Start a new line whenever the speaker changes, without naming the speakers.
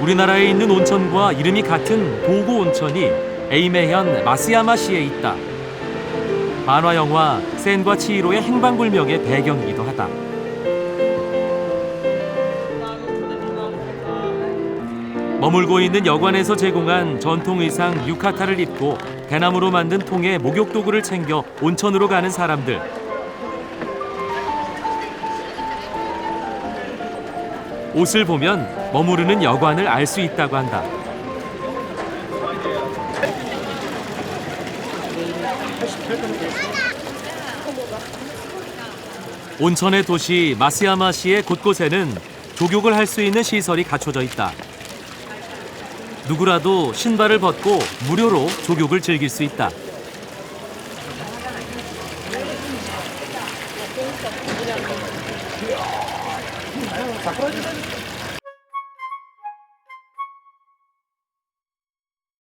우리나라에 있는 온천과 이름이 같은 도구 온천이 에이메현 마스야마시에 있다. 만화 영화 센과 치히로의 행방불명의 배경이기도 하다. 머물고 있는 여관에서 제공한 전통 의상 유카타를 입고 대나무로 만든 통에 목욕 도구를 챙겨 온천으로 가는 사람들. 옷을 보면 머무르는 여관을 알 수 있다고 한다. 온천의 도시 마스야마시의 곳곳에는 조욕을 할 수 있는 시설이 갖춰져 있다. 누구라도 신발을 벗고 무료로 조욕을 즐길 수 있다. Закройте.